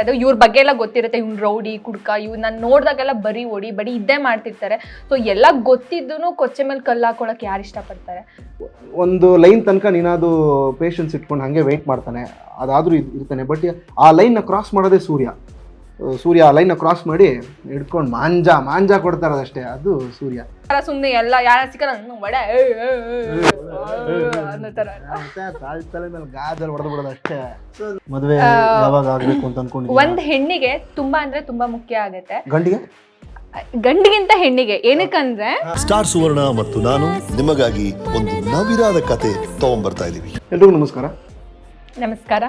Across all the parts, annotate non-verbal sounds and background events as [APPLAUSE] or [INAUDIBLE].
ಅದು ಇವ್ರ ಬಗ್ಗೆ ಎಲ್ಲ ಗೊತ್ತಿರುತ್ತೆ, ಇವ್ನ ರೌಡಿ, ಕುಡ್ಕ ಇವ್ ನೋಡ್ದಾಗೆಲ್ಲ ಬರೀ ಓಡಿ, ಬರೀ ಇದ್ದೇ ಮಾಡ್ತಿರ್ತಾರೆ. ಸೊ ಎಲ್ಲ ಗೊತ್ತಿದ್ದೂ ಕೊಚ್ಚೆ ಮೇಲೆ ಕಲ್ಲು ಹಾಕೊಳಕ್ ಯಾರು ಇಷ್ಟಪಡ್ತಾರೆ? ಒಂದು ಲೈನ್ ತನಕ ನೀನಾದು ಪೇಷನ್ಸ್ ಇಟ್ಕೊಂಡು ಹಂಗೆ ವೆಯ್ಟ್ ಮಾಡ್ತಾನೆ. ಅದಾದ್ರೂ ಇರ್ತಾನೆ. ಬಟ್ ಆ ಲೈನ್ನ ಕ್ರಾಸ್ ಮಾಡೋದೇ ಸೂರ್ಯ. ಸೂರ್ಯ ಆ ಲೈನ್ ಕ್ರಾಸ್ ಮಾಡಿ ಹಿಡ್ಕೊಂಡು ಮಾಂಜ ಮಾಂಜ ಕೊಡ್ತಾರದಷ್ಟೇ ಅದು ಸೂರ್ಯ. ಸುಮ್ಮನೆ ಎಲ್ಲ ಯಾರ ಸಿಕ್ಕಲ್ಲ ಒಡೆ ಮತ್ತೆ ತಲೆ ಮೇಲೆ ಗಾಜಲ್ಲಿ ಹೊಡೆದು ಬಿಡೋದು ಅಷ್ಟೇ ಮದುವೆ ಯಾವಾಗ ಆಗ್ಬೇಕು ಅಂತ ಒಂದ್ ಹೆಣ್ಣಿಗೆ ತುಂಬಾ ಅಂದ್ರೆ ತುಂಬಾ ಮುಖ್ಯ ಆಗುತ್ತೆ. ಗಂಡಿಗೆ? ಗಂಡಿಗಿಂತ ಹೆಣ್ಣಿಗೆ ಏನಕ್ಕಂದ್ರೆ ಸ್ಟಾರ್ ಸುವರ್ಣ ಮತ್ತು ನಾನು ನಿಮಗಾಗಿ ಒಂದು ನವಿರಾದ ಕತೆ ತಗೊಂಡ್ಬರ್ತಾ ಇದೀವಿ ಎಲ್ರಿಗೂ ನಮಸ್ಕಾರ. ನಮಸ್ಕಾರ.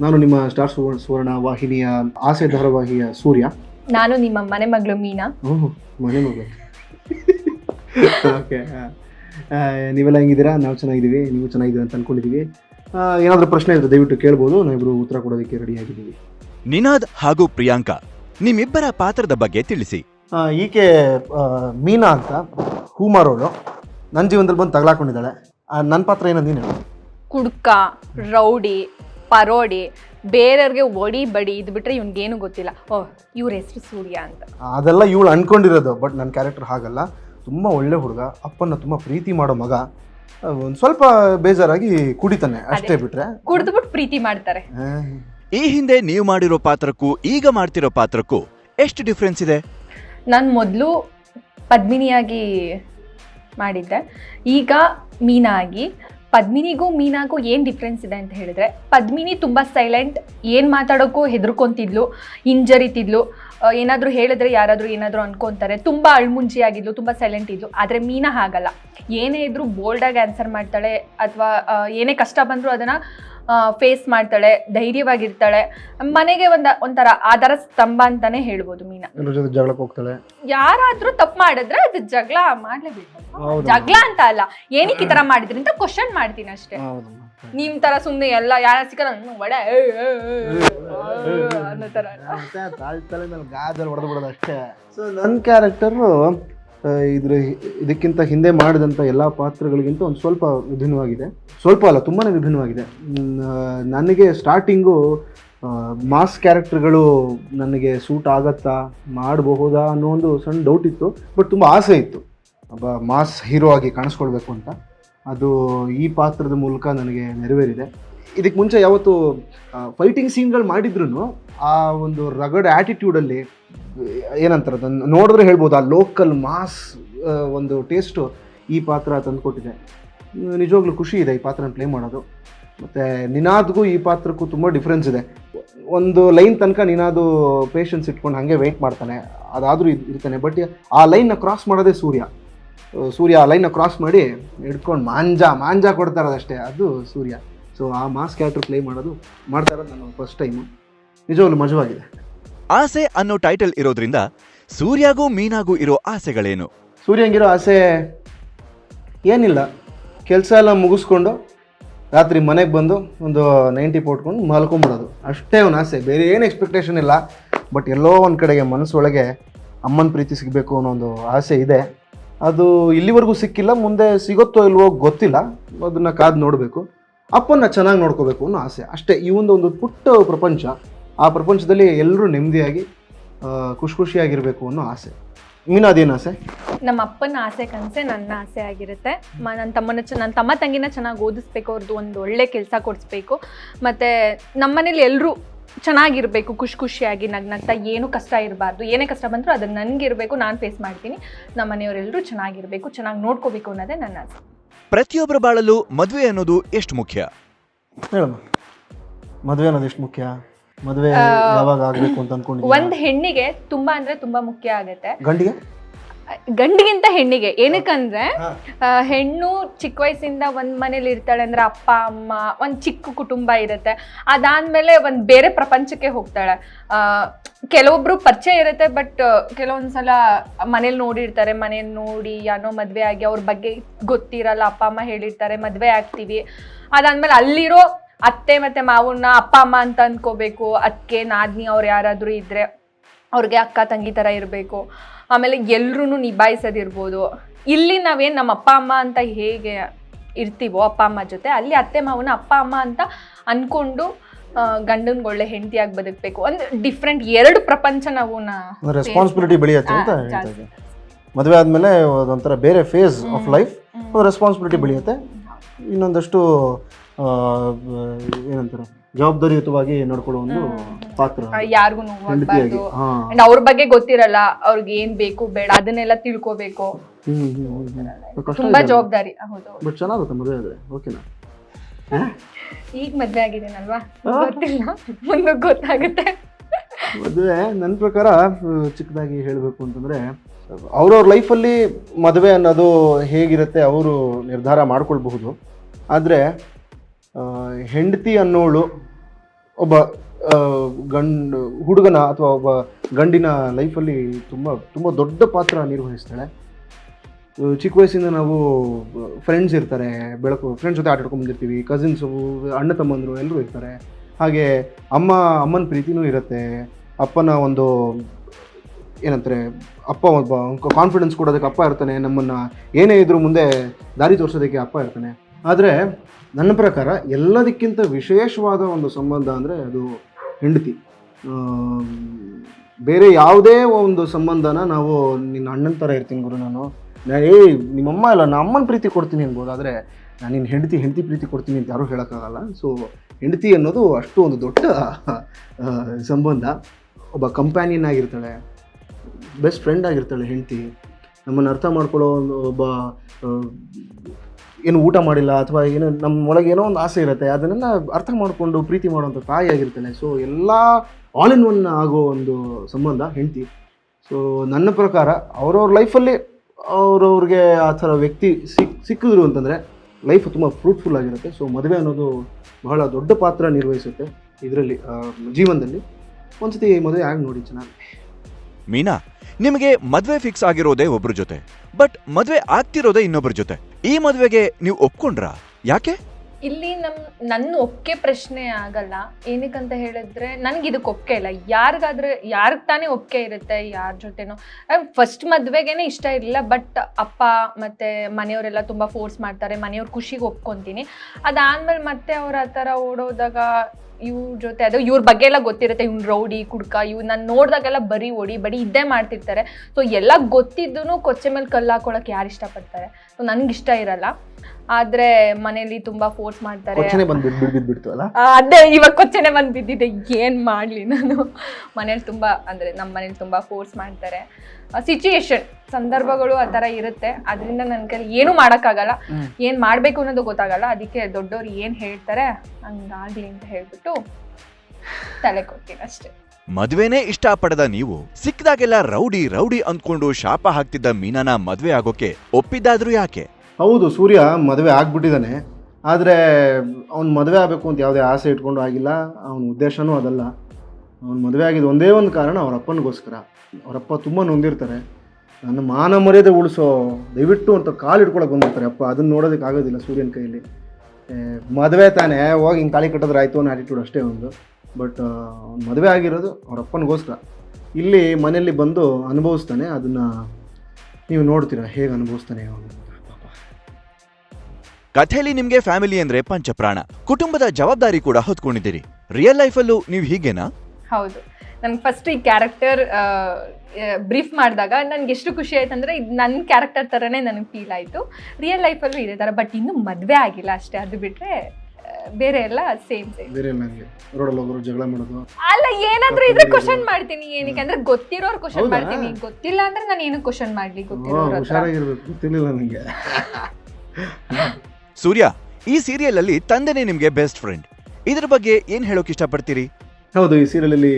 ನಾನು ನಿಮ್ಮ ಸ್ಟಾರ್ ಸುವರ್ಣ ಸುವರ್ಣ ವಾಹಿನಿಯ ಆಸೆ ಧಾರಾವಾಹಿಯ ಸೂರ್ಯ. ನಾನು ನಿಮ್ಮ ಮನೆ ಮಗಳು ಮೀನಾ. ಓಹ್ ಮನೆ ಮಗಳು. ಓಕೆ ನೀವೆಲ್ಲ ಹೆಂಗಿದ್ದೀರಾ? ನಾವು ಚೆನ್ನಾಗಿದ್ದೀವಿ ನೀವು ಚೆನ್ನಾಗಿದ್ದೀರಾ ಅಂತ ಅನ್ಕೊಂಡಿದ್ದೀವಿ. ಆ, ಏನಾದರೂ ಪ್ರಶ್ನೆ ಇದ್ರೆ ದಯವಿಟ್ಟು ಕೇಳ್ಬೋದು ನಾವಿಬ್ರು ಉತ್ತರ ಕೊಡೋದಕ್ಕೆ ರೆಡಿ ಆಗಿದ್ದೀವಿ. ನಿನಾದ್ ಹಾಗೂ ಪ್ರಿಯಾಂಕಾ ನಿಮ್ಮಿಬ್ಬರ ಪಾತ್ರದ ಬಗ್ಗೆ ತಿಳಿಸಿ. ಆ, ಈಕೆ ಆ, ಮೀನಾ ಅಂತ ಹೂ ಮಾರೋಳು ನನ್ನ ಜೀವನದಲ್ಲಿ ಬಂದು ತಗಲಾಕೊಂಡಿದ್ದಾಳೆ. ನನ್ನ ಪಾತ್ರ ಏನೋ ನೀನು ಹೇಳು. ಕುಡ್ಕ ರೌಡಿ ಪರೋಡಿ ಬೇರೆಯವ್ರಿಗೆ ಒಡಿ ಬಡಿ ಇದು ಬಿಟ್ರೆ ಇವ್ನಿಗೇನು ಗೊತ್ತಿಲ್ಲ. ಓ ಇವ್ರ ಹೆಸರು ಸೂರ್ಯ ಅಂತ. ಅದೆಲ್ಲ ಇವಳು ಅನ್ಕೊಂಡಿರೋದು ಬಟ್ ನನ್ನ ಕ್ಯಾರೆಕ್ಟರ್ ಹಾಗಲ್ಲ. ತುಂಬ ಒಳ್ಳೆ ಹುಡುಗ ಅಪ್ಪನ ತುಂಬ ಪ್ರೀತಿ ಮಾಡೋ ಮಗ. ಒಂದು ಸ್ವಲ್ಪ ಬೇಜಾರಾಗಿ ಕುಡಿತಾನೆ ಅಷ್ಟೇ ಬಿಟ್ರೆ. ಕುಡ್ದ್ಬಿಟ್ಟು ಪ್ರೀತಿ ಮಾಡ್ತಾರೆ. ಈ ಹಿಂದೆ ನೀವು ಮಾಡಿರೋ ಪಾತ್ರಕ್ಕೂ ಈಗ ಮಾಡ್ತಿರೋ ಪಾತ್ರಕ್ಕೂ ಎಷ್ಟು ಡಿಫ್ರೆನ್ಸ್ ಇದೆ? ನಾನು ಮೊದಲು ಪದ್ಮಿನಿಯಾಗಿ ಮಾಡಿದ್ದೆ. ಈಗ ಮೀನಾ ಆಗಿ ಪದ್ಮಿನಿಗೂ ಮೀನಾಗೂ ಏನು ಡಿಫ್ರೆನ್ಸ್ ಇದೆ ಅಂತ ಹೇಳಿದ್ರೆ ಪದ್ಮಿನಿ ತುಂಬ ಸೈಲೆಂಟ್ ಏನು ಮಾತಾಡೋಕ್ಕೂ ಹೆದರ್ಕೊಂತಿದ್ಲು ಹಿಂಜರಿತಿದ್ಲು. ಏನಾದರೂ ಹೇಳಿದ್ರೆ ಯಾರಾದರೂ ಏನಾದರೂ ಅನ್ಕೊತಾರೆ. ತುಂಬ ಅಳ್ಮುಂಜಿಯಾಗಿದ್ಲು ತುಂಬ ಸೈಲೆಂಟ್ ಇದ್ಲು. ಆದರೆ ಮೀನಾ ಹಾಗಲ್ಲ. ಏನೇ ಇದ್ರೂ ಬೋಲ್ಡಾಗಿ ಆನ್ಸರ್ ಮಾಡ್ತಾಳೆ ಅಥವಾ ಏನೇ ಕಷ್ಟ ಬಂದರೂ ಅದನ್ನು ಫೇಸ್ ಮಾಡ್ತಾಳೆ ಧೈರ್ಯವಾಗಿರ್ತಾಳೆ. ಮನೆಗೆ ಒಂದ ಒಂಥರ ಆಧಾರ ಸ್ತಂಭ ಅಂತಾನೆ ಹೇಳ್ಬೋದು ಮೀನಾ. ಜೊತೆ ಜಗಳಕ್ಕೆ ಹೋಗ್ತಾಳೆ. ಯಾರಾದ್ರೂ ತಪ್ಪು ಮಾಡಿದ್ರೆ ಅದು ಜಗಳ ಮಾಡ್ಲೇಬೇಕು. ಜಗಳ ಅಂತ ಅಲ್ಲ ಏನಕ್ಕೆ ಈ ತರ ಮಾಡಿದ್ರಿ ಅಂತ ಕ್ವಶನ್ ಮಾಡ್ತೀನಿ ಅಷ್ಟೇ. ನಿಮ್ ತರ ಸುಮ್ನೆ ಎಲ್ಲ ಯಾರ ಸಿಕ್ಕಲ್ಲ ಹ್ಮ್, ಒಡೆ ಏ, ಏ, ಏ, ಏ, ಅನ್ನೋ ತರ ಮತ್ತೆ ತಾಳ್ ತಲೆ ಮೇಲೆ ಗಾಜಲ್ಲಿ ಹೊಡೆದು ಬಿಡೋದು ಅಷ್ಟೇ. ಸೊ ನನ್ನ ಕ್ಯಾರೆಕ್ಟರು ಇದ್ರ ಇದಕ್ಕಿಂತ ಹಿಂದೆ ಮಾಡಿದಂಥ ಎಲ್ಲ ಪಾತ್ರಗಳಿಗಿಂತ ಒಂದು ಸ್ವಲ್ಪ ವಿಭಿನ್ನವಾಗಿದೆ. ಸ್ವಲ್ಪ ಅಲ್ಲ ತುಂಬಾ ವಿಭಿನ್ನವಾಗಿದೆ. ಮ್, ಆ, ನನಗೆ ಸ್ಟಾರ್ಟಿಂಗು ಮಾಸ್ ಕ್ಯಾರೆಕ್ಟರ್ಗಳು ನನಗೆ ಸೂಟ್ ಆಗತ್ತಾ ಮಾಡಬಹುದಾ ಅನ್ನೋ ಒಂದು ಸಣ್ಣ ಡೌಟ್ ಇತ್ತು ಬಟ್ ತುಂಬ ಆಸೆ ಇತ್ತು. ಒಬ್ಬ ಮಾಸ್ ಹೀರೋ ಆಗಿ ಕಾಣಿಸ್ಕೊಳ್ಬೇಕು ಅಂತ. ಅದು ಈ ಪಾತ್ರದ ಮೂಲಕ ನನಗೆ ನೆರವೇರಿದೆ. ಇದಕ್ಕೆ ಮುಂಚೆ ಯಾವತ್ತು ಫೈಟಿಂಗ್ ಸೀನ್ಗಳು ಮಾಡಿದ್ರು ಆ ಒಂದು ರಗಡ್ ಆ್ಯಟಿಟ್ಯೂಡಲ್ಲಿ ಏನಂತಾರೆ ಅದನ್ನು ನೋಡಿದ್ರೆ ಹೇಳ್ಬೋದು, ಆ ಲೋಕಲ್ ಮಾಸ್ ಒಂದು ಟೇಸ್ಟು ಈ ಪಾತ್ರ ತಂದುಕೊಟ್ಟಿದೆ. ನಿಜವಾಗ್ಲೂ ಖುಷಿ ಇದೆ ಈ ಪಾತ್ರನ ಪ್ಲೇ ಮಾಡೋದು. ಮತ್ತು ನಿನಾದ್ಗೂ ಈ ಪಾತ್ರಕ್ಕೂ ತುಂಬ ಡಿಫ್ರೆನ್ಸ್ ಇದೆ. ಒಂದು ಲೈನ್ ತನಕ ನೀನಾದು ಪೇಷನ್ಸ್ ಇಟ್ಕೊಂಡು ಹಾಗೆ ವೆಯ್ಟ್ ಮಾಡ್ತಾನೆ. ಅದಾದರೂ ಇರ್ತಾನೆ. ಬಟ್ ಆ ಲೈನ್ನ ಕ್ರಾಸ್ ಮಾಡೋದೇ ಸೂರ್ಯ. ಸೂರ್ಯ ಆ ಲೈನ್ನ ಕ್ರಾಸ್ ಮಾಡಿ ಹಿಡ್ಕೊಂಡು ಮಾಂಜ ಮಾಂಜ ಕೊಡ್ತಾರದಷ್ಟೇ ಅದು ಸೂರ್ಯ. ಸೊ ಆ ಮಾಸ್ ಕ್ಯಾರೆಕ್ಟರ್ ಪ್ಲೇ ಮಾಡೋದು ಮಾಡ್ತಾ ಇರೋದು ನಾನು ಫಸ್ಟ್ ಟೈಮು ನಿಜವಾಗ್ಲು ಮಜವಾಗಿದೆ. ಆಸೆ ಅನ್ನೋ ಟೈಟಲ್ ಇರೋದ್ರಿಂದ ಸೂರ್ಯಾಗೂ ಮೀನಾಗೂ ಇರೋ ಆಸೆಗಳೇನು? ಸೂರ್ಯಂಗಿರೋ ಆಸೆ ಏನಿಲ್ಲ. ಕೆಲಸ ಎಲ್ಲ ಮುಗಿಸ್ಕೊಂಡು ರಾತ್ರಿ ಮನೆಗೆ ಬಂದು ಒಂದು ನೈಂಟಿ ಪೋಟ್ಕೊಂಡು ಮಲ್ಕೊಂಬಿಡೋದು. ಅಷ್ಟೇ ಒಂದು ಆಸೆ. ಬೇರೆ ಏನು ಎಕ್ಸ್ಪೆಕ್ಟೇಷನ್ ಇಲ್ಲ. ಬಟ್ ಎಲ್ಲೋ ಒಂದು ಕಡೆಗೆ ಮನಸ್ಸೊಳಗೆ ಅಮ್ಮನ ಪ್ರೀತಿ ಸಿಗಬೇಕು ಅನ್ನೋ ಒಂದು ಆಸೆ ಇದೆ. ಅದು ಇಲ್ಲಿವರೆಗೂ ಸಿಕ್ಕಿಲ್ಲ, ಮುಂದೆ ಸಿಗುತ್ತೋ ಇಲ್ವೋ ಗೊತ್ತಿಲ್ಲ. ಅದನ್ನು ಕಾದು ನೋಡಬೇಕು. ಅಪ್ಪನ್ನ ಚೆನ್ನಾಗಿ ನೋಡ್ಕೋಬೇಕು ಅನ್ನೋ ಆಸೆ. ಅಷ್ಟೇ, ಈ ಒಂದು ಒಂದು ಪುಟ್ಟ ಪ್ರಪಂಚ, ಆ ಪ್ರಪಂಚದಲ್ಲಿ ಎಲ್ಲರೂ ನೆಮ್ಮದಿಯಾಗಿ ಖುಷಿ ಖುಷಿಯಾಗಿರಬೇಕು ಅನ್ನೋ ಆಸೆ. ಮೀನಾ, ಅದೇನು ಆಸೆ? ನಮ್ಮ ಅಪ್ಪನ ಆಸೆ ಕನಸೆ ನನ್ನ ಆಸೆ ಆಗಿರುತ್ತೆ. ಮ ನನ್ನ ತಮ್ಮನ ಚ ನನ್ನ ತಮ್ಮ ತಂಗಿನ ಚೆನ್ನಾಗಿ ಓದಿಸ್ಬೇಕು ಅವ್ರದ್ದು ಒಂದು ಒಳ್ಳೆ ಕೆಲಸ ಕೊಡಿಸ್ಬೇಕು. ಮತ್ತು ನಮ್ಮನೇಲಿ ಎಲ್ಲರೂ ಚೆನ್ನಾಗಿರಬೇಕು ಖುಷಿ ಖುಷಿಯಾಗಿ ನಗ್ನಗ್ತಾ ಏನು ಕಷ್ಟ ಇರಬಾರ್ದು ಏನೇ ಕಷ್ಟ ಬಂದರೂ ಅದನ್ನು ನನಗಿರಬೇಕು ನಾನು ಫೇಸ್ ಮಾಡ್ತೀನಿ. ನಮ್ಮ ಮನೆಯವರೆಲ್ಲರೂ ಚೆನ್ನಾಗಿರಬೇಕು ಚೆನ್ನಾಗಿ ನೋಡ್ಕೋಬೇಕು ಅನ್ನೋದೇ ನನ್ನ ಆಸೆ. ಪ್ರತಿಯೊಬ್ಬರ ಬಾಳಲು ಮದುವೆ ಅನ್ನೋದು ಎಷ್ಟು ಮುಖ್ಯ? ಹೇಳಮ್ಮ. ಮದುವೆ ಅನ್ನೋದು ಎಷ್ಟು ಮುಖ್ಯ? ಮದುವೆ ಯಾವಾಗ ಆಗಬೇಕು ಅಂತ ಅನ್ಕೊಂಡಿದ್ದೀನಿ ಒಂದು ಹೆಣ್ಣಿಗೆ ತುಂಬಾ ಅಂದ್ರೆ ತುಂಬಾ ಮುಖ್ಯ ಆಗುತ್ತೆ. ಗಂಡಿಗೆ? ಗಂಡಿಗಿಂತ ಹೆಣ್ಣಿಗೆ. ಏನಕ್ಕಂದ್ರೆ ಹೆಣ್ಣು ಚಿಕ್ಕ ವಯಸ್ಸಿಂದ ಒಂದ್ ಮನೇಲಿ ಇರ್ತಾಳೆ ಅಂದ್ರೆ ಅಪ್ಪ ಅಮ್ಮ ಒಂದ್ ಚಿಕ್ಕ ಕುಟುಂಬ ಇರುತ್ತೆ. ಅದಾದ್ಮೇಲೆ ಒಂದ್ ಬೇರೆ ಪ್ರಪಂಚಕ್ಕೆ ಹೋಗ್ತಾಳೆ. ಆ, ಕೆಲವೊಬ್ರು ಪರಿಚಯ ಇರುತ್ತೆ ಬಟ್ ಕೆಲವೊಂದ್ಸಲ ಮನೇಲಿ ನೋಡಿರ್ತಾರೆ ಮನೇಲಿ ನೋಡಿ ಯಾನೋ ಮದ್ವೆ ಆಗಿ ಅವ್ರ ಬಗ್ಗೆ ಗೊತ್ತಿರಲ್ಲ ಅಪ್ಪ ಅಮ್ಮ ಹೇಳಿರ್ತಾರೆ ಮದ್ವೆ ಆಗ್ತೀವಿ. ಅದಾದ್ಮೇಲೆ ಅಲ್ಲಿರೋ ಅತ್ತೆ ಮತ್ತೆ ಮಾವನ್ನ ಅಪ್ಪ ಅಮ್ಮ ಅಂತ ಅನ್ಕೋಬೇಕು ಅಕ್ಕೆ ನಾದ್ನಿ ಅವ್ರು ಯಾರಾದ್ರೂ ಇದ್ರೆ ಅವ್ರಿಗೆ ಅಕ್ಕ ತಂಗಿ ಥರ ಇರಬೇಕು. ಆಮೇಲೆ ಎಲ್ರೂ ನಿಭಾಯಿಸೋದಿರ್ಬೋದು. ಇಲ್ಲಿ ನಾವೇನು ನಮ್ಮ ಅಪ್ಪ ಅಮ್ಮ ಅಂತ ಹೇಗೆ ಇರ್ತೀವೋ ಅಪ್ಪ ಅಮ್ಮ ಜೊತೆ ಅಲ್ಲಿ ಅತ್ತೆ ಮಾವನ ಅಪ್ಪ ಅಮ್ಮ ಅಂತ ಅಂದ್ಕೊಂಡು ಗಂಡನ್ಗೊಳ್ಳೆ ಹೆಂಡತಿಯಾಗಿ ಬದುಕಬೇಕು. ಒಂದು ಡಿಫ್ರೆಂಟ್ ಎರಡು ಪ್ರಪಂಚ ನಾವು ರೆಸ್ಪಾನ್ಸಿಬಿಲಿಟಿ ಬೆಳೆಯುತ್ತೆ ಅಂತ ಹೇಳ್ತಾ ಮದುವೆ ಆದಮೇಲೆ ಒಂಥರ ಬೇರೆ ಫೇಸ್ ಆಫ್ ಲೈಫ್ ರೆಸ್ಪಾನ್ಸಿಬಿಲಿಟಿ ಬೆಳೆಯುತ್ತೆ. ಇನ್ನೊಂದಷ್ಟು ಏನಂತಾರೆ? ಜವಾಬ್ದಾರಿಯುತವಾಗಿ ನೋಡ್ಕೊಳ್ಳೋ ಒಂದು ಪಾತ್ರ. ಯಾರಿಗೂ ನೋವಾಗಬಾರ್ದು ಅಂಡ್ ಅವ್ರ ಬಗ್ಗೆ ಗೊತ್ತಿರಲ್ಲ ಅವ್ರಿಗೆ ಏನ್ ಬೇಕು ಬೇಡ ಅದನ್ನೆಲ್ಲ ತಿಳ್ಕೋಬೇಕು. ತುಂಬಾ ಜವಾಬ್ದಾರಿ. ಹೌದು ಬಟ್ ಚೆನ್ನಾಗುತ್ತೆ ಮದುವೆ ಆದ್ರೆ. ಓಕೆನಾ ಈಗ ಮದ್ವೆ ಆಗಿದ್ದೀನಲ್ವಾ ಗೊತ್ತಿಲ್ಲ. ಮುಂದೆ ಗೊತ್ತಾಗುತ್ತೆ. ಮದುವೆ ನನ್ನ ಪ್ರಕಾರ ಚಿಕ್ಕದಾಗಿ ಹೇಳಬೇಕು ಅಂತಂದ್ರೆ ಅವ್ರವ್ರ ಲೈಫಲ್ಲಿ ಮದುವೆ ಅನ್ನೋದು ಹೇಗಿರುತ್ತೆ ಅವರು ನಿರ್ಧಾರ ಮಾಡ್ಕೊಳ್ಬಹುದು. ಆದರೆ ಹೆಂಡತಿ ಅನ್ನೋಳು ಒಬ್ಬ ಗಂಡ, ಹುಡುಗನ ಅಥವಾ ಒಬ್ಬ ಗಂಡಿನ ಲೈಫಲ್ಲಿ ತುಂಬ ತುಂಬ ದೊಡ್ಡ ಪಾತ್ರ ನಿರ್ವಹಿಸ್ತಾಳೆ. ಚಿಕ್ಕ ವಯಸ್ಸಿಂದ ನಾವು ಫ್ರೆಂಡ್ಸ್ ಇರ್ತಾರೆ, ಬೆಳಕು ಫ್ರೆಂಡ್ಸ್ ಜೊತೆ ಆಟ ಆಡ್ಕೊಂಡ್ ಬಂದಿರ್ತೀವಿ ಕಸಿನ್ಸು ಅಣ್ಣ ತಮ್ಮಂದರು ಎಲ್ಲರೂ ಇರ್ತಾರೆ. ಹಾಗೆ ಅಮ್ಮ, ಅಮ್ಮನ ಪ್ರೀತಿನೂ ಇರುತ್ತೆ. ಅಪ್ಪನ ಒಂದು, ಏನಂತಾರೆ, ಅಪ್ಪ ಒಬ್ಬ ಕಾನ್ಫಿಡೆನ್ಸ್ ಕೊಡೋದಕ್ಕೆ ಅಪ್ಪ ಇರ್ತಾನೆ, ನಮ್ಮನ್ನು ಏನೇ ಇದ್ರೂ ಮುಂದೆ ದಾರಿ ತೋರಿಸೋದಕ್ಕೆ ಅಪ್ಪ ಇರ್ತಾನೆ. ಆದರೆ ನನ್ನ ಪ್ರಕಾರ ಎಲ್ಲದಕ್ಕಿಂತ ವಿಶೇಷವಾದ ಒಂದು ಸಂಬಂಧ ಅಂದರೆ ಅದು ಹೆಂಡತಿ. ಬೇರೆ ಯಾವುದೇ ಒಂದು ಸಂಬಂಧನ ನಾವು ನಿನ್ನ ಅಣ್ಣನ ಥರ ಇರ್ತೀನಿ ಗುರು ನಾನು. ಏಯ್ ನಿಮ್ಮಮ್ಮ ಇಲ್ಲ ನಾ ಅಮ್ಮನ ಪ್ರೀತಿ ಕೊಡ್ತೀನಿ ಅನ್ಬೋದು, ಆದರೆ ನಾನು ನಿನ್ನ ಹೆಂಡತಿ ಹೆಂಡತಿ ಪ್ರೀತಿ ಕೊಡ್ತೀನಿ ಅಂತ ಯಾರೂ ಹೇಳೋಕ್ಕಾಗಲ್ಲ. ಸೊ ಹೆಂಡತಿ ಅನ್ನೋದು ಅಷ್ಟು ಒಂದು ದೊಡ್ಡ ಸಂಬಂಧ. ಒಬ್ಬ ಕಂಪ್ಯಾನಿಯನ್ ಆಗಿರ್ತಾಳೆ ಬೆಸ್ಟ್ ಫ್ರೆಂಡ್ ಆಗಿರ್ತಾಳೆ ಹೆಂಡತಿ. ನಮ್ಮನ್ನು ಅರ್ಥ ಮಾಡ್ಕೊಳ್ಳೋ ಒಂದು ಒಬ್ಬ ಏನು ಊಟ ಮಾಡಿಲ್ಲ ಅಥವಾ ಏನು ನಮ್ಮ ಒಳಗೆ ಏನೋ ಒಂದು ಆಸೆ ಇರುತ್ತೆ, ಅದನ್ನೆಲ್ಲ ಅರ್ಥ ಮಾಡಿಕೊಂಡು ಪ್ರೀತಿ ಮಾಡುವಂಥ ತಾಯಿ ಆಗಿರ್ತಾನೆ ಸೊ ಎಲ್ಲ ಆಲ್ ಇನ್ ಒನ್ ಆಗೋ ಒಂದು ಸಂಬಂಧ ಹೆಂಡತಿ. ಸೊ ನನ್ನ ಪ್ರಕಾರ ಅವ್ರವ್ರ ಲೈಫಲ್ಲಿ ಅವ್ರವ್ರಿಗೆ ಆ ಥರ ವ್ಯಕ್ತಿ ಸಿಕ್, ಸಿಕ್ಕಿದ್ರು ಅಂತಂದರೆ ಲೈಫ್ ತುಂಬ ಫ್ರೂಟ್ಫುಲ್ ಆಗಿರುತ್ತೆ. ಸೊ ಮದುವೆ ಅನ್ನೋದು ಬಹಳ ದೊಡ್ಡ ಪಾತ್ರ ನಿರ್ವಹಿಸುತ್ತೆ ಇದರಲ್ಲಿ ಜೀವನದಲ್ಲಿ. ಒಂದ್ಸತಿ ಮದುವೆ ಆಗಿ ನೋಡಿ ಚೆನ್ನಾಗಿ. ಮೀನಾ, ನಿಮಗೆ ಮದುವೆ ಫಿಕ್ಸ್ ಆಗಿರೋದೇ ಒಬ್ಬರ ಜೊತೆ ಬಟ್ ಮದುವೆ ಆಗ್ತಿರೋದೇ ಇನ್ನೊಬ್ಬರ ಜೊತೆ. ಈ ಮದುವೆಗೆ ನೀವು ಒಪ್ಕೊಂಡ್ರಾ? ಯಾಕೆ? ಇಲ್ಲಿ ನಮ್, ನನ್ನ ಒಕ್ಕೆ ಪ್ರಶ್ನೆ ಆಗಲ್ಲ. ಏನಕ್ಕಂತ ಹೇಳಿದ್ರೆ ನನ್ಗೆ ಇದಕ್ಕೆ ಒಕ್ಕೆ ಇಲ್ಲ. ಯಾರಿಗಾದ್ರೆ, ಯಾರಿಗೆ ತಾನೇ ಒಕ್ಕೆ ಇರುತ್ತೆ, ಯಾರ ಜೊತೆನೋ. ಫಸ್ಟ್ ಮದುವೆಗೇನೆ ಇಷ್ಟ ಇರಲಿಲ್ಲ ಬಟ್ ಅಪ್ಪ ಮತ್ತೆ ಮನೆಯವರೆಲ್ಲ ತುಂಬಾ ಫೋರ್ಸ್ ಮಾಡ್ತಾರೆ, ಮನೆಯವ್ರ ಖುಷಿಗೆ ಒಪ್ಕೊಂತೀನಿ. ಅದಾದ್ಮೇಲೆ ಮತ್ತೆ ಅವ್ರು ಆ ಥರ ಓಡೋದಾಗ ಇವ್ರ ಜೊತೆ, ಅದು ಇವ್ರ ಬಗ್ಗೆ ಎಲ್ಲ ಗೊತ್ತಿರುತ್ತೆ, ಇವ್ನ ರೌಡಿ, ಕುಡ್ಕ ಇವ್ ನಾನು ನೋಡಿದಾಗೆಲ್ಲ ಬರೀ ಓಡಿ, ಬರೀ ಇದ್ದೇ ಮಾಡ್ತಿರ್ತಾರೆ. ಸೊ ಎಲ್ಲ ಗೊತ್ತಿದ್ದೂ ಕೊಚ್ಚೆ ಮೇಲೆ ಕಲ್ಲು ಹಾಕೊಳಕ್ಕೆ ಯಾರು ಇಷ್ಟಪಡ್ತಾರೆ? ಸೊ ಇಷ್ಟ ಇರಲ್ಲ. ಆದ್ರೆ ಮನೇಲಿ ತುಂಬಾ ಫೋರ್ಸ್ ಮಾಡ್ತಾರೆ. ಕೊಚ್ಚನೆ ಬಂದು ಬಿದ್ದು ಬಿದ್ದು ಬಿದ್ಬಿಡ್ತು ಅಲ್ಲ? ಆ, ಅದೇ ಇವಾಗ ಕೊಚ್ಚನೆ ಬಂದ್ ಬಿದ್ದಿದೆ ಏನ್ ಮಾಡ್ಲಿ ನಾನು? ಮನೇಲಿ ತುಂಬಾ ಅಂದ್ರೆ ನಮ್ಮ ಮನೇಲಿ ತುಂಬಾ ಫೋರ್ಸ್ ಮಾಡ್ತಾರೆ. ಸಿಚುಯೇಷನ್ ಸಂದರ್ಭಗಳು ಆ ಥರ ಇರುತ್ತೆ. ಅದರಿಂದ ನನ್ನ ಕೈಲಿ ಏನು ಮಾಡೋಕ್ಕಾಗಲ್ಲ. ಏನ್ ಮಾಡ್ಬೇಕು ಅನ್ನೋದು ಗೊತ್ತಾಗಲ್ಲ. ಅದಕ್ಕೆ ದೊಡ್ಡವ್ರು ಏನ್ ಹೇಳ್ತಾರೆ ಹಂಗಾಗ್ಲಿ ಅಂತ ಹೇಳ್ಬಿಟ್ಟು ತಲೆ ಕೊಡ್ತೀನಿ ಅಷ್ಟೇ. ಮದ್ವೆನೇ ಇಷ್ಟಪಡದ ನೀವು ಸಿಕ್ಕದಾಗೆಲ್ಲ ರೌಡಿ ರೌಡಿ ಅಂದ್ಕೊಂಡು ಶಾಪ ಹಾಕ್ತಿದ್ದ ಮೀನಾನ ಮದ್ವೆ ಆಗೋಕೆ ಒಪ್ಪಿದ್ದಾದ್ರೂ ಯಾಕೆ? ಹೌದು, ಸೂರ್ಯ ಮದುವೆ ಆಗಿಬಿಟ್ಟಿದ್ದಾನೆ ಆದರೆ ಅವ್ನು ಮದುವೆ ಆಗಬೇಕು ಅಂತ ಯಾವುದೇ ಆಸೆ ಇಟ್ಕೊಂಡು ಆಗಿಲ್ಲ. ಅವನ ಉದ್ದೇಶನೂ ಅದಲ್ಲ. ಅವ್ನು ಮದುವೆ ಆಗಿದ್ದು ಒಂದೇ ಒಂದು ಕಾರಣ ಅವ್ರ ಅಪ್ಪನಿಗೋಸ್ಕರ. ಅವರಪ್ಪ ತುಂಬ ನೊಂದಿರ್ತಾರೆ. ನನ್ನ ಮಾನ ಮರ್ಯಾದೆ ಉಳಿಸೋ, ದಯವಿಟ್ಟು ಅಂತ ಕಾಲು ಇಟ್ಕೊಳಕ್ಕೆ ಬಂದಿರ್ತಾರೆ ಅಪ್ಪ. ಅದನ್ನು ನೋಡೋದಕ್ಕೆ ಆಗೋದಿಲ್ಲ ಸೂರ್ಯನ ಕೈಯಲ್ಲಿ. ಮದುವೆ ತಾನೇ, ಹೋಗಿ ಹಿಂಗೆ ಕಾಲಿ ಕಟ್ಟಿದ್ರೆ ಆಯಿತು ಅನ್ನೋ ಆ್ಯಟಿಟ್ಯೂಡ್ ಅಷ್ಟೇ ಒಂದು ಬಟ್ ಅವ್ನು ಮದುವೆ ಆಗಿರೋದು ಅವ್ರ ಅಪ್ಪನಿಗೋಸ್ಕರ. ಇಲ್ಲಿ ಮನೆಯಲ್ಲಿ ಬಂದು ಅನುಭವಿಸ್ತಾನೆ. ಅದನ್ನು ನೀವು ನೋಡ್ತೀರಾ, ಹೇಗೆ ಅನುಭವಿಸ್ತಾನೆ ಅವನು? ಕಥೆಯಲ್ಲಿ ನಿಮ್ಗೆ ಫ್ಯಾಮಿಲಿ ಅಂದ್ರೆ ಪಂಚಪ್ರಾಣ. ಕುಟುಂಬದ ಜವಾಬ್ದಾರಿ ಕೂಡ ಹೊತ್ಕೊಂಡಿದ್ದೀರಿ. ರಿಯಲ್ ಲೈಫಲ್ಲೂ ನೀವು ಹೀಗೇನಾ? ಹೌದು. ನನ್ ಫಸ್ಟ್ ಈ ಕ್ಯಾರೆಕ್ಟರ್ ಬ್ರೀಫ್ ಮಾಡಿದಾಗ ನನ್ಗೆ ಎಷ್ಟು ಖುಷಿ ಆಯ್ತು ಅಂದ್ರೆ ಇದು ನನ್ನ ಕ್ಯಾರೆಕ್ಟರ್ ತರನೇ ನನಗೆ ಫೀಲ್ ಆಯ್ತು. ರಿಯಲ್ ಲೈಫಲ್ಲೂ ಇದೆ ತರ ಬಟ್ ಇನ್ನು ಮದ್ವೆ ಆಗಿಲ್ಲ ಅಷ್ಟೇ. ಅದು ಬಿಟ್ರೆ ಬೇರೆ ಎಲ್ಲ ಸೇಮ್ ಸೇಮ್ ಬೇರೆ ನಂಗೆ ರೋಡಲ್ಲಿ ಹೋಗೋರು ಜಗಳ ಮಾಡೋದು ಅಲ್ಲ ಏನಾದ್ರೂ ಇದ್ರೆ ಕ್ವಶನ್ ಮಾಡ್ತೀನಿ. ಏನಕ್ಕೆ ಅಂದ್ರೆ ಗೊತ್ತಿರೋರು ಕ್ವಶನ್ ಮಾಡ್ತೀನಿ. ಗೊತ್ತಿಲ್ಲ ಅಂದ್ರೆ ನಾನು ಏನು ಕ್ವಶನ್ ಮಾಡ್ಲಿ ಗೊತ್ತಿಲ್ಲ ಗೊತ್ತಿರೋರ ಹುಷಾರಾಗಿರ್ಬೇಕು. ಗೊತ್ತಿರ್ಲಿಲ್ಲ ನನಗೆ [LAUGHS] ಸೂರ್ಯ ಈ ಸೀರಿಯಲ್ ಅಲ್ಲಿ ತಂದೆನೇ ನಿಮಗೆ ಬೆಸ್ಟ್ ಫ್ರೆಂಡ್ ಇದ್ರ ಬಗ್ಗೆ ಏನ್ ಹೇಳೋಕೆ ಇಷ್ಟಪಡ್ತೀರಿ? ಹೌದು ಈ ಸೀರಿಯಲಲ್ಲಿ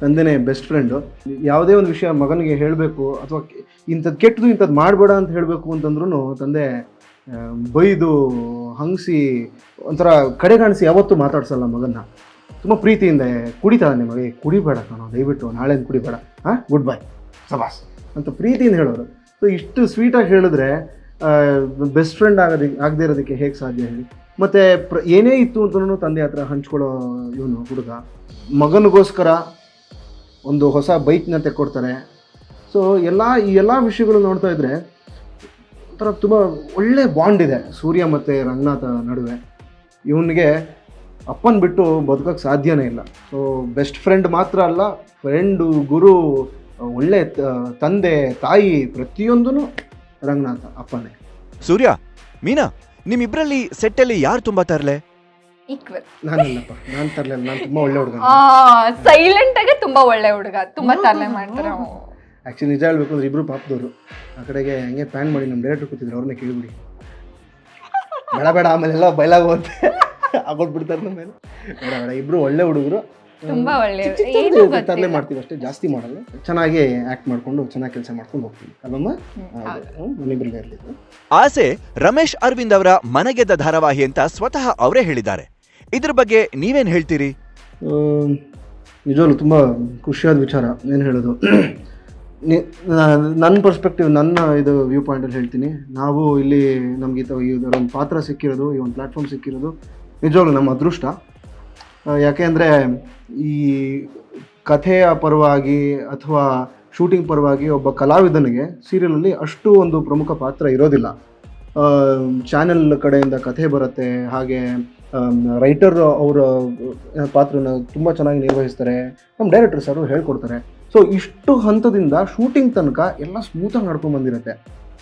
ತಂದೆನೇ ಬೆಸ್ಟ್ ಫ್ರೆಂಡು ಯಾವುದೇ ಒಂದು ವಿಷಯ ಮಗನಿಗೆ ಹೇಳಬೇಕು ಅಥವಾ ಇಂಥದ್ದು ಕೆಟ್ಟದು ಇಂಥದ್ದು ಮಾಡಬೇಡ ಅಂತ ಹೇಳಬೇಕು ಅಂತಂದ್ರೂ ತಂದೆ ಬೈದು ಹಂಗಸಿ ಒಂಥರ ಕಡೆ ಕಾಣಿಸಿ ಯಾವತ್ತೂ ಮಾತಾಡ್ಸಲ್ಲ ಮಗನ್ನ. ತುಂಬ ಪ್ರೀತಿಯಿಂದ ಕುಡಿತಾನೆ ಮಗ "ಏ, ಕುಡಿಬೇಡ ಕಣೋ ದಯವಿಟ್ಟು ನಾಳೆ ಕುಡಿಬೇಡ. ಹಾಂ ಗುಡ್ ಬೈ ಸಬಾಸ್ ಅಂತ ಪ್ರೀತಿಯಿಂದ ಹೇಳೋರು. ಸೊ ಇಷ್ಟು ಸ್ವೀಟಾಗಿ ಹೇಳಿದ್ರೆ ಬೆಸ್ಟ್ ಫ್ರೆಂಡ್ ಆಗೋದಕ್ಕೆ ಆಗದೆ ಇರೋದಕ್ಕೆ ಹೇಗೆ ಸಾಧ್ಯ ಹೇಳಿ? ಮತ್ತು ಪ್ರ, ಏನೇ ಇತ್ತು ಅಂತಲೂ ತಂದೆ ಹತ್ರ ಹಂಚ್ಕೊಳ್ಳೋ ಇವನು ಹುಡುಗ. ಮಗನಿಗೋಸ್ಕರ ಒಂದು ಹೊಸ ಬೈಕ್ನ ತೆಕ್ಕೊಡ್ತಾರೆ. ಸೊ ಎಲ್ಲ, ಈ ಎಲ್ಲ ವಿಷಯಗಳು ನೋಡ್ತಾ ಇದ್ದರೆ ಒಂಥರ ತುಂಬ ಒಳ್ಳೆ ಬಾಂಡ್ ಇದೆ. ಸೂರ್ಯ ಮತ್ತು ರಂಗನಾಥ ನಡುವೆ. ಇವನಿಗೆ ಅಪ್ಪನ ಬಿಟ್ಟು ಬದುಕೋಕ್ಕೆ ಸಾಧ್ಯನೇ ಇಲ್ಲ. ಸೊ ಬೆಸ್ಟ್ ಫ್ರೆಂಡ್ ಮಾತ್ರ ಅಲ್ಲ ಫ್ರೆಂಡು ಗುರು, ಒಳ್ಳೆ ತಂದೆ, ತಾಯಿ ಪ್ರತಿಯೊಂದೂ ರಂಗನಾಥ ಅಪ್ಪನೇ ಸೂರ್ಯ ಮೀನಾ ನಿಮ್ಮಿಬ್ರಲ್ಲಿ ಸೆಟ್ಟಲ್ಲಿ ಯಾರು ತುಂಬಾ ತರಲೆ? ಈಕ್ವಲ್ ನಾನಿಲ್ಲಪ್ಪ ನಾನು ತರಲೆ ನಾನು ತುಂಬ ಒಳ್ಳೆ ಹುಡುಗ. ಸೈಲೆಂಟ್ ಆಗಿ ತುಂಬಾ ಒಳ್ಳೆ ಹುಡುಗ ತುಂಬಾ ತರಲೆ ಮಾಡ್ತಾರೆ ಅವ್ನು. ಆ್ಯಕ್ಚುಲಿ ನಿಜ ಹೇಳ್ಬೇಕು ಅಂದ್ರೆ ಇಬ್ರು ಪಾಪದವರು. ಆ ಕಡೆಗೆ ಹಂಗೆ ಪ್ಯಾನ್ ಮಾಡಿ ನಮ್ಮ ಡೈರೆಕ್ಟರ್ ಕೂತಿದ್ರು ಅವ್ರನ್ನ ಕೇಳಿಬಿಡಿ. ಬೇಡ ಬೇಡ ಆಮೇಲೆ ಎಲ್ಲ ಬಯಲಾಗ ಹೋಗುತ್ತೆ ಆಗೋಗ್ಬಿಡ್ತಾರೆ ನಮ್ಮ ಮೇಲೆ. ಬೇಡ ಬೇಡ ಇಬ್ರು ಒಳ್ಳೆ ಹುಡುಗರು. ತುಂಬಾ ಒಳ್ಳೆ ಏನು ತರಲೆ ಮಾಡ್ತೀವಿ ಅಷ್ಟೇ ಜಾಸ್ತಿ ಮಾಡಲ್ಲ. ಚೆನ್ನಾಗಿ ಆಕ್ಟ್ ಮಾಡ್ಕೊಂಡು ಚೆನ್ನಾಗಿ ಕೆಲಸ ಮಾಡ್ಕೊಂಡು ಹೋಗ್ತೀವಿ. ಅಲ್ಲಮ್ಮ ಮನೆಬ್ರಿಗೆ ಇರಲಿ ಆಸೆ ರಮೇಶ್ ಅರವಿಂದ್ ಅವರ ಮನೆಗೆದ್ದ ಧಾರಾವಾಹಿ ಅಂತ ಸ್ವತಃ ಅವರೇ ಹೇಳಿದ್ದಾರೆ. ಇದ್ರ ಬಗ್ಗೆ ನೀವೇನು ಹೇಳ್ತೀರಿ? ನಿಜವಲ್ಲೂ ತುಂಬ ಖುಷಿಯಾದ ವಿಚಾರ ಏನು ಹೇಳೋದು. ನಿ- ನನ್ನ ಪರ್ಸ್ಪೆಕ್ಟಿವ್ ನನ್ನ ಇದು ವ್ಯೂ ಪಾಯಿಂಟಲ್ಲಿ ಹೇಳ್ತೀನಿ. ನಾವು ಇಲ್ಲಿ ನಮಗೆ ಈ ಒಂದು ಪಾತ್ರ ಸಿಕ್ಕಿರೋದು ಈ ಒಂದು ಪ್ಲ್ಯಾಟ್ಫಾರ್ಮ್ ಸಿಕ್ಕಿರೋದು ನಿಜವಾಗ್ಲೂ ನಮ್ಮ ಅದೃಷ್ಟ. ಆ, ಯಾಕೆ ಅಂದರೆ ಈ ಕಥೆಯ ಪರವಾಗಿ ಅಥವಾ ಶೂಟಿಂಗ್ ಪರವಾಗಿ ಒಬ್ಬ ಕಲಾವಿದನಿಗೆ ಸೀರಿಯಲಲ್ಲಿ ಅಷ್ಟು ಒಂದು ಪ್ರಮುಖ ಪಾತ್ರ ಇರೋದಿಲ್ಲ. ಚಾನೆಲ್ ಕಡೆಯಿಂದ ಕಥೆ ಬರುತ್ತೆ ಹಾಗೆ ರೈಟರ್ ಅವರ ಪಾತ್ರನ ತುಂಬ ಚೆನ್ನಾಗಿ ನಿರ್ವಹಿಸ್ತಾರೆ ನಮ್ಮ ಡೈರೆಕ್ಟರ್ ಸರ್ ಹೇಳ್ಕೊಡ್ತಾರೆ. ಸೊ ಇಷ್ಟು ಹಂತದಿಂದ ಶೂಟಿಂಗ್ ತನಕ ಎಲ್ಲ ಸ್ಮೂತಾಗಿ ನಡ್ಕೊಂಡು ಬಂದಿರುತ್ತೆ.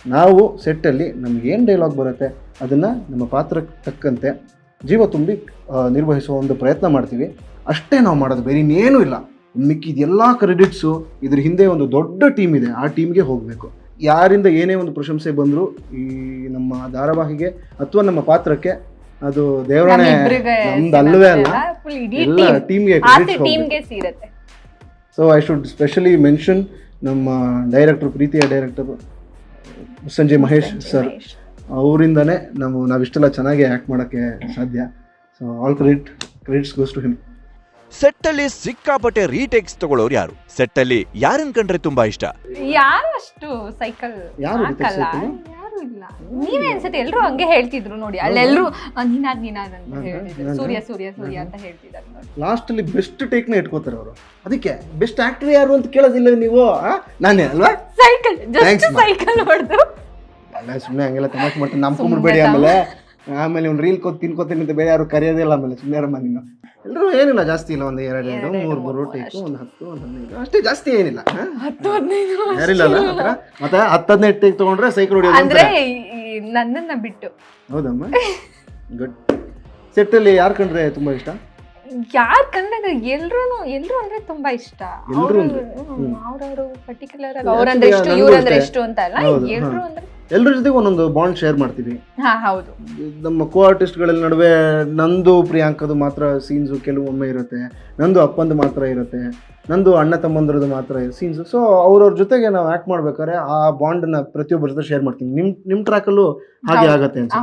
ನಾವು ಸೆಟ್ಟಲ್ಲಿ ನಮಗೇನು ಡೈಲಾಗ್ ಬರುತ್ತೆ ಅದನ್ನು ನಮ್ಮ ಪಾತ್ರಕ್ಕೆ ತಕ್ಕಂತೆ ಜೀವ ತುಂಬಿ ನಿರ್ವಹಿಸುವ ಒಂದು ಪ್ರಯತ್ನ ಮಾಡ್ತೀವಿ. ಅಷ್ಟೇ ನಾವು ಮಾಡೋದು ಬೇರೆ ಇನ್ನೇನೂ ಇಲ್ಲ. ಮಿಕ್ಕಿದ ಎಲ್ಲ ಕ್ರೆಡಿಟ್ಸು ಇದ್ರ ಹಿಂದೆ ಒಂದು ದೊಡ್ಡ ಟೀಮ್ ಇದೆ ಆ ಟೀಮ್ಗೆ ಹೋಗಬೇಕು. ಯಾರಿಂದ ಏನೇ ಒಂದು ಪ್ರಶಂಸೆ ಬಂದರೂ ಈ ನಮ್ಮ ಧಾರಾವಾಹಿಗೆ ಅಥವಾ ನಮ್ಮ ಪಾತ್ರಕ್ಕೆ ಅದು ದೇವರಾಣೆ ನಮ್ಮಿಬ್ರಿಗೆ ನಮ್ದು ಅಲ್ಲವೇ ಅಲ್ಲ. ಎಲ್ಲ ಟೀಮ್ ಟೀಮ್ಗೆ credits so I should specially mention ನಮ್ಮ ಡೈರೆಕ್ಟರ್ ಪ್ರೀತಿಯ ಡೈರೆಕ್ಟರ್ ಸಂಜಯ್ ಮಹೇಶ್ ಸರ್. ಅವರಿಂದನೇ ನಾವು ನಾವಿಷ್ಟೆಲ್ಲ ಚೆನ್ನಾಗಿ ಆ್ಯಕ್ಟ್ ಮಾಡೋಕ್ಕೆ ಸಾಧ್ಯ. So all credit credits goes to him set ಅಲ್ಲಿ ಸಿಕ್ಕಾಪಟ್ಟೆ ರೀಟೇಕ್ಸ್ ತಗೊಳ್ಳೋರು ಯಾರು? ಸೆಟ್ ಅಲ್ಲಿ ಯಾರನ್ ಕಂಡ್ರೆ ತುಂಬಾ ಇಷ್ಟ? ಯಾರು ಅಷ್ಟು ಸೈಕಲ್ ಯಾರು ಹಾಕಲ್ಲ? cycle? ಯಾರು ಇಲ್ಲ. ನೀವೇ ಅನ್ಸುತ್ತೆ ಎಲ್ಲರೂ ಹಂಗೆ ಹೇಳ್ತಿದ್ರು ನೋಡಿ. ಅಲ್ಲೆಲ್ರು ನೀನಾದ ನೀನಾದ್ ಅಂತ ನಾನು- ಹೇಳ್ತಿದ್ರು ಸೂರ್ಯ ಸೂರ್ಯ ಸೂರ್ಯ ಅಂತ ಹೇಳ್ತಿದ್ದಾರೆ ನೋಡಿ. ಲಾಸ್ಟಲ್ಲಿ ಬೆಸ್ಟ್ ಟೇಕ್ನ ಇಟ್ಕೋತಾರೆ ಅವರು. ಅದಕ್ಕೆ ಬೆಸ್ಟ್ ಆ್ಯಕ್ಟರ್ ಯಾರು ಅಂತ ಕೇಳೋದಿಲ್ಲ ನೀವು ಆ? ನಾನೇ ಅಲ್ವಾ? ಸೈಕಲ್ ಜಸ್ಟ್ ಮಾ. ಸೈಕಲ್ ಹೊಡೆದು. ಅಲ್ಲ ಸುಮ್ಮನೆ ಹಂಗೆಲ್ಲ ತಮಾಷೆ ಮಾಡ್ತೀನಿ. ನಂಬ್ಕೊಂಡ್ಬಿಡ್ಬೇಡಿ ಆಮೇಲೆ. ಆಮೇಲೆ ಒಂದು ರೀಲ್ ಕೊತ್ ತಿನ್ಕೋತೀನಿ ಅಂತ ಬೇರೆ ಯಾರು ಕರೆಯೋದೇ ಇಲ್ಲ ಆಮೇಲೆ ಸುಮ್ಮನೆ ಯಾರಮ್ಮ ನೀನು. ಎಲ್ಲರೂ ಏನಿಲ್ಲ ಜಾಸ್ತಿ ಇಲ್ಲ ಒಂದು ಎರಡು ಎರಡು ಮೂರು ಮೂರು ಟೇಕು ಒಂದು ಹತ್ತು ಒಂದು ಹದಿನೈದು. ಅಷ್ಟೇ ಜಾಸ್ತಿ ಏನಿಲ್ಲ? ಹತ್ತು ಹದಿನೈದು ಯಾರಿಲ್ಲ ಅಲ್ಲ ಆ ಮತ್ತೆ ಹತ್ತು ಹದಿನೈದು ಟೇಕ್ ತೊಗೊಂಡ್ರೆ ಸೈಕಲ್ ಹೊಡಿಯೋದು ಅಂದ್ರೆ ನನ್ನನ್ನ ಬಿಟ್ಟು. ಹೌದಮ್ಮ? ಗುಡ್ ಸೆಟ್ಟಲ್ಲಿ ಯಾರು ಕಂಡ್ರೆ ತುಂಬಾ ಇಷ್ಟ? ಯಾರ್ ಕಂಡ್ರೆ ಎಲ್ರು ಎಲ್ರು ಅಂದ್ರೆ ತುಂಬಾ ಇಷ್ಟ. ಅವ್ರವ್ರು ಪರ್ಟಿಕ್ಯುಲರ್ ಆಗಿ ಅವ್ರಂದ್ರೆ ಎಷ್ಟು ಇವ್ರಂದ್ರೆ. ಎಷ್ಟು ಅಂತ ಅಲ್ಲ ಎಲ್ರು ಅಂದ್ರೆ ಎಲ್ಲರ ಜೊತೆಗೆ ಒಂದೊಂದು ಬಾಂಡ್ ಶೇರ್ ಮಾಡ್ತೀವಿ. ಹಾ ಹೌದು. ನಮ್ಮ ಕೋ ಆರ್ಟಿಸ್ಟ್ಗಳ ನಡುವೆ ನಂದು ಪ್ರಿಯಾಂಕದು ಮಾತ್ರ ಸೀನ್ಸು ಕೆಲವೊಮ್ಮೆ ಇರುತ್ತೆ. ನಂದು ಅಪ್ಪಂದು ಮಾತ್ರ ಇರುತ್ತೆ. ನಂದು ಅಣ್ಣ ತಮ್ಮಂದ್ರದ್ದು ಮಾತ್ರ ಸೀನ್ಸು ಸೊ ಅವ್ರವ್ರ ಜೊತೆಗೆ ನಾವು ಆ್ಯಕ್ಟ್ ಮಾಡ್ಬೇಕಾದ್ರೆ ಆ ಬಾಂಡನ್ನ ಪ್ರತಿಯೊಬ್ಬರ ಜೊತೆ ಶೇರ್ ಮಾಡ್ತೀನಿ. ನಿಮ್ಮ ನಿಮ್ಮ ಟ್ರ್ಯಾಕಲ್ಲೂ ಹಾಗೆ ಆಗುತ್ತೆ ಆಗತ್ತೆ ಅನ್ಸುತ್ತೆ.